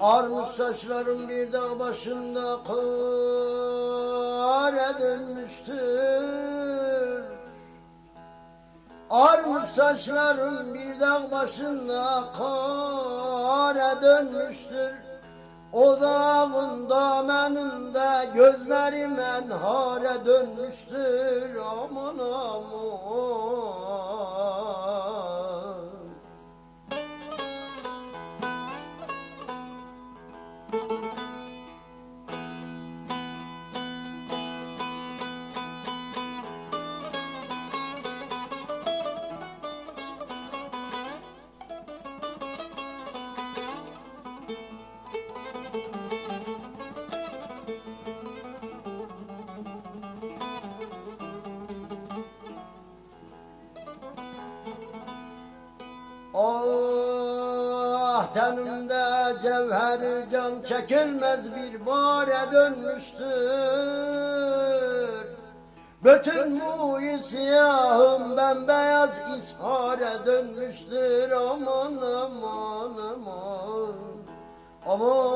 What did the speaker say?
Armış saçlarım bir dağ başında kara dönmüştür Armış saçlarım bir dağ başında kara dönmüştür O dağın dameninde gözlerimen hare dönmüştür Aman aman Ah tenimde cevheri can çekilmez bir bare dönmüştür. Bütün muyu siyahım bembeyaz ishare dönmüştür. Aman aman aman. Aman